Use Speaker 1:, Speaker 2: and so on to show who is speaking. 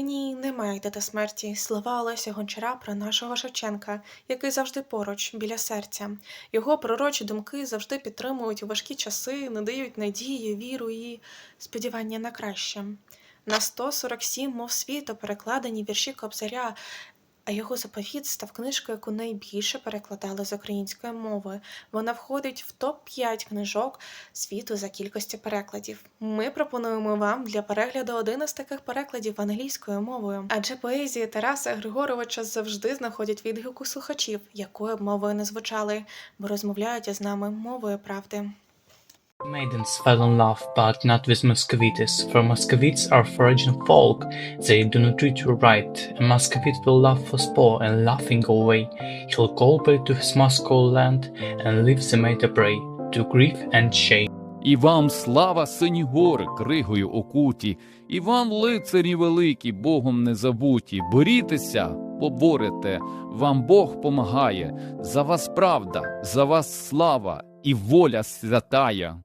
Speaker 1: Генії немає дати смерті. Слова Олеся Гончара про нашого Шевченка, який завжди поруч, біля серця. Його пророчі думки завжди підтримують у важкі часи, надають надії, віру і сподівання на краще. На 147 мов світу перекладені вірші Кобзаря, а його заповіт став книжкою, яку найбільше перекладали з української мови. Вона входить в топ-5 книжок світу за кількістю перекладів. Ми пропонуємо вам для перегляду один із таких перекладів англійською мовою, адже поезії Тараса Григоровича завжди знаходять відгук у слухачів, якою б мовою не звучали, бо розмовляють із нами мовою правди.
Speaker 2: Maidens fell in love, but not with Muscovites, for Muscovites are foreign folk, they do not treat you right. A Muscovite will laugh for sport and laughing away. He'll go back to his Moscow land and leave the maid a prey to grief and shame.
Speaker 3: І вам слава сині гори, кригою окуті, і вам лицарі великі, Богом не забуті. Борітеся, поборете, вам Бог помагає. За вас правда, за вас слава і воля святая.